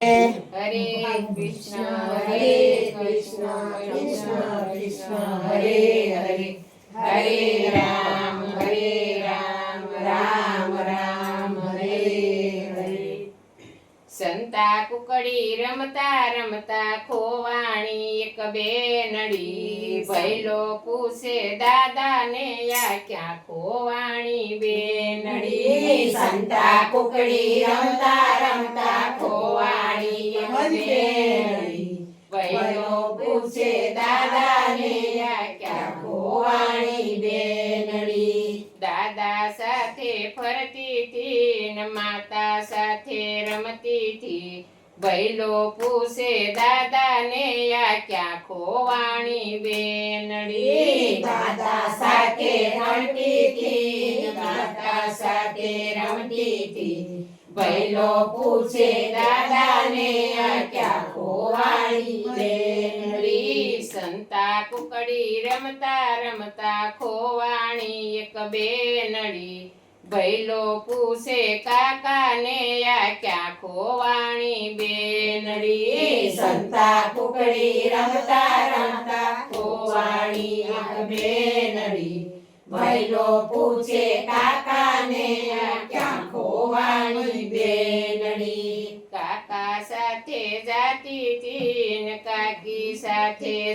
હરે કૃષ્ણ હરે કૃષ્ણ કૃષ્ણ કૃષ્ણ હરે હરે હરે રામ હરે રામ રામ રામ હરે હરે સંતા કુકડી રમતા રમતા ખોવાણી એક બેનડી ભૈલો પૂછે દાદા ને યા ક્યાં ખોવાણી બેનડી સંતા કુકડી રમતા રમતા ખોવાણી વયો પૂછે દાદાને ક્યાં ખોવાણી બેનડી. દાદા સાથે ફરતી હતી ને માતા સાથે રમતી હતી. ભૈલો પૂછે દાદા ને યા ક્યાં ખોવાણી બેનડી દાદા સાથે રમતી હતી. ભૈલો પૂછે દાદાને આ ક્યાં ખોવાઈ બેનડી સંતા કુકડી રમતા રમતા ખોવાણી એક બેનડી. ભૈલો પૂછે કાકા ને ક્યાં ખોવાણી બેનડી? સંતા કુકડી રમતા રમતા ખોવાણી એક બેનડી. ભૈલો પૂછે કાકાને આ ક્યાં ખોવાણી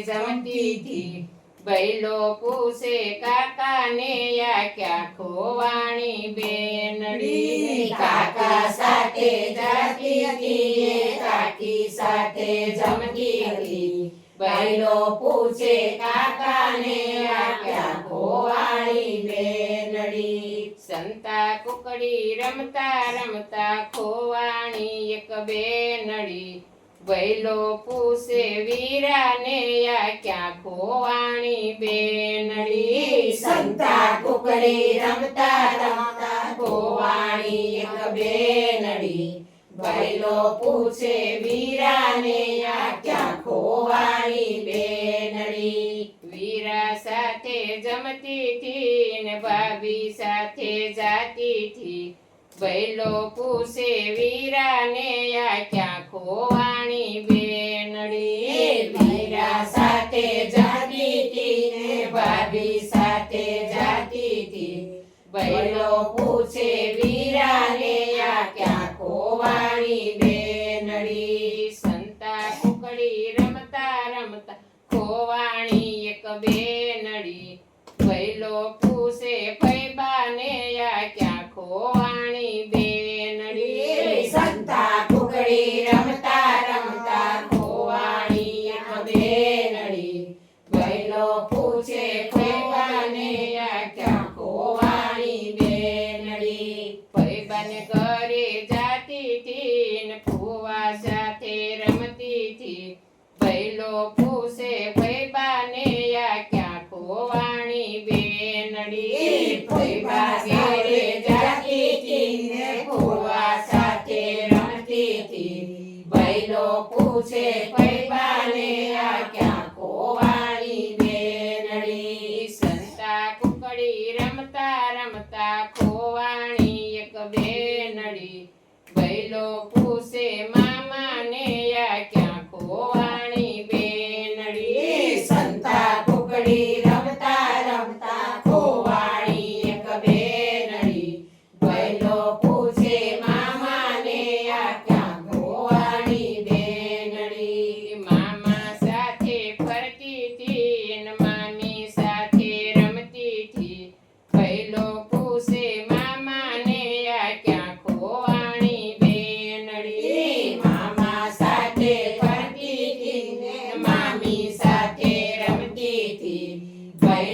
જમતી થી બૈલો પૂછે કાકા ને યા ક્યાં ખોવાણી બેનડી? કાકા સાથે જાતી હતી કાકી સાથે જમતી હતી. બૈલો પૂછે કાકાને યા ક્યાં ખોવાણી બેનડી? સંતા કુકડી રમતા રમતા ખોવાણી એક બેનડી. ભૈલો પૂછે વીરા આ ક્યાં ખોવાણી બેનડી, સંતા કુકડી રમતા રમતા ખોવાણી એક બેનડી. વૈલો પૂછે વીરાને આ ક્યાં ખોવાણી બેનડી. વીરા સાથે જમતી હતી ને ભાભી સાથે જાતી હતી વૈલો પૂછે વીરાને આ ક્યાં ખોવાણી પૂછે ફોઈબાને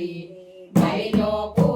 没有不